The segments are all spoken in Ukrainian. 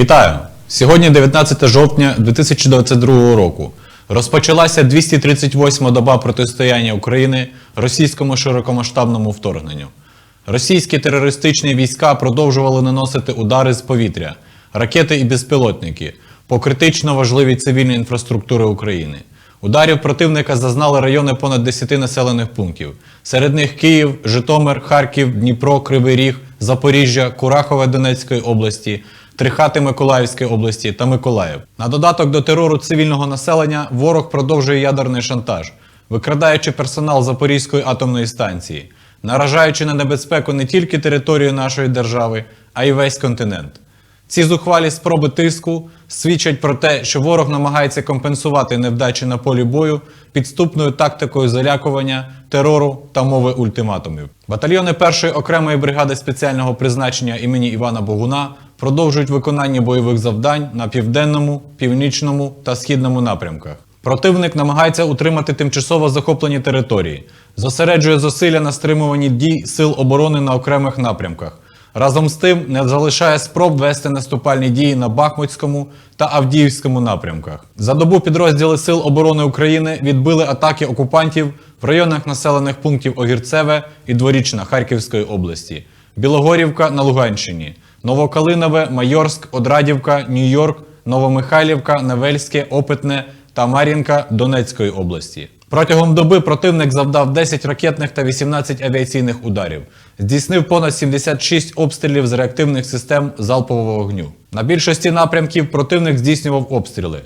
Вітаю! Сьогодні 19 жовтня 2022 року. Розпочалася 238 доба протистояння України російському широкомасштабному вторгненню. Російські терористичні війська продовжували наносити удари з повітря, ракети і безпілотники по критично важливій цивільній інфраструктури України. Ударів противника зазнали райони понад 10 населених пунктів. Серед них Київ, Житомир, Харків, Дніпро, Кривий Ріг, Запоріжжя, Курахове Донецької області, Трихати Миколаївської області та Миколаїв. На додаток до терору цивільного населення ворог продовжує ядерний шантаж, викрадаючи персонал Запорізької атомної станції, наражаючи на небезпеку не тільки територію нашої держави, а й весь континент. Ці зухвалі спроби тиску свідчать про те, що ворог намагається компенсувати невдачі на полі бою підступною тактикою залякування, терору та мови ультиматумів. Батальйони першої окремої бригади спеціального призначення імені Івана Богуна продовжують виконання бойових завдань на південному, північному та східному напрямках. Противник намагається утримати тимчасово захоплені території, зосереджує зусилля на стримуванні дій сил оборони на окремих напрямках. Разом з тим не залишає спроб вести наступальні дії на Бахмутському та Авдіївському напрямках. За добу підрозділи Сил оборони України відбили атаки окупантів в районах населених пунктів Огірцеве і Дворічна Харківської області, Білогорівка на Луганщині, Новокалинове, Майорськ, Одрадівка, Нью-Йорк, Новомихайлівка, Невельське, Опитне та Мар'їнка Донецької області. Протягом доби противник завдав 10 ракетних та 18 авіаційних ударів, здійснив понад 76 обстрілів з реактивних систем залпового вогню. На більшості напрямків противник здійснював обстріли.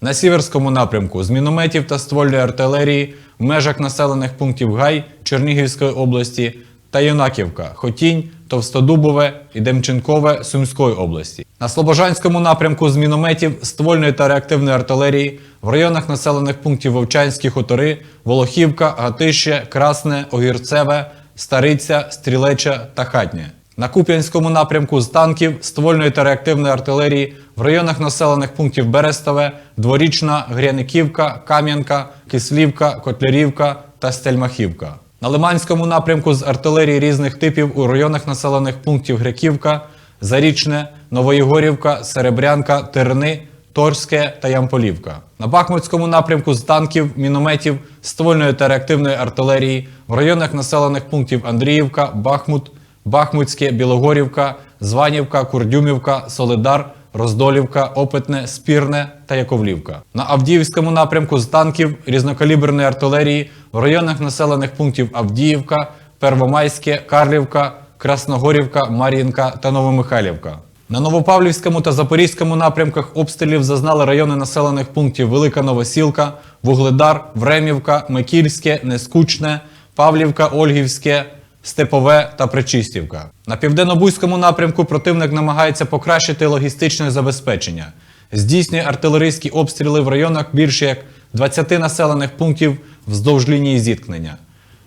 На сіверському напрямку з мінометів та ствольної артилерії в межах населених пунктів Гай Чернігівської області та Юнаківка, Хотінь, Товстодубове і Демченкове Сумської області. На Слобожанському напрямку з мінометів, ствольної та реактивної артилерії в районах населених пунктів Вовчанські хутори, Волохівка, Гатище, Красне, Огірцеве, Стариця, Стрілеча та Хатнє. На Куп'янському напрямку з танків, ствольної та реактивної артилерії в районах населених пунктів Берестове, Дворічна, Гряниківка, Кам'янка, Кислівка, Котлярівка та Стельмахівка. На Лиманському напрямку з артилерії різних типів у районах населених пунктів Гряківка, Зарічне, Новоєгорівка, Серебрянка, Терни, Торське та Ямполівка. На Бахмутському напрямку з танків, мінометів, ствольної та реактивної артилерії в районах населених пунктів Андріївка, Бахмут, Бахмутське, Білогорівка, Званівка, Курдюмівка, Солидар, Роздолівка, Опитне, Спірне та Яковлівка. На Авдіївському напрямку з танків різнокаліберної артилерії в районах населених пунктів Авдіївка, Первомайське, Карлівка, Красногорівка, Мар'їнка та Новомихайлівка. На Новопавлівському та Запорізькому напрямках обстрілів зазнали райони населених пунктів Велика Новосілка, Вугледар, Времівка, Микільське, Нескучне, Павлівка, Ольгівське, Степове та Причистівка. На південно-бузькому напрямку противник намагається покращити логістичне забезпечення, здійснює артилерійські обстріли в районах більше як 20 населених пунктів вздовж лінії зіткнення.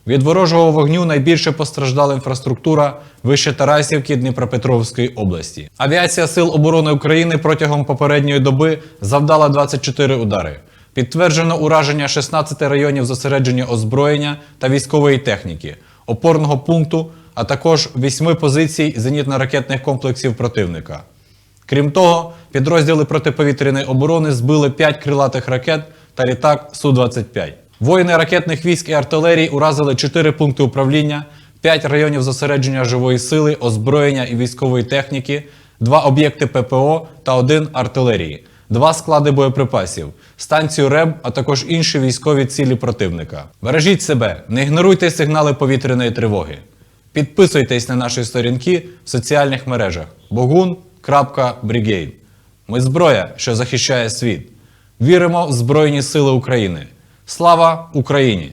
Від ворожого вогню найбільше постраждала інфраструктура вище Тарасівки Дніпропетровської області. Авіація Сил оборони України протягом попередньої доби завдала 24 удари. Підтверджено ураження 16 районів зосередження озброєння та військової техніки, опорного пункту, а також 8 позицій зенітно-ракетних комплексів противника. Крім того, підрозділи протиповітряної оборони збили 5 крилатих ракет та літак Су-25. Воїни ракетних військ і артилерії уразили 4 пункти управління, 5 районів зосередження живої сили, озброєння і військової техніки, 2 об'єкти ППО та 1 артилерії, 2 склади боєприпасів, станцію РЕБ, а також інші військові цілі противника. Бережіть себе, не ігноруйте сигнали повітряної тривоги. Підписуйтесь на наші сторінки в соціальних мережах bogun.brigade. Ми зброя, що захищає світ. Віримо в Збройні Сили України. Слава Україні!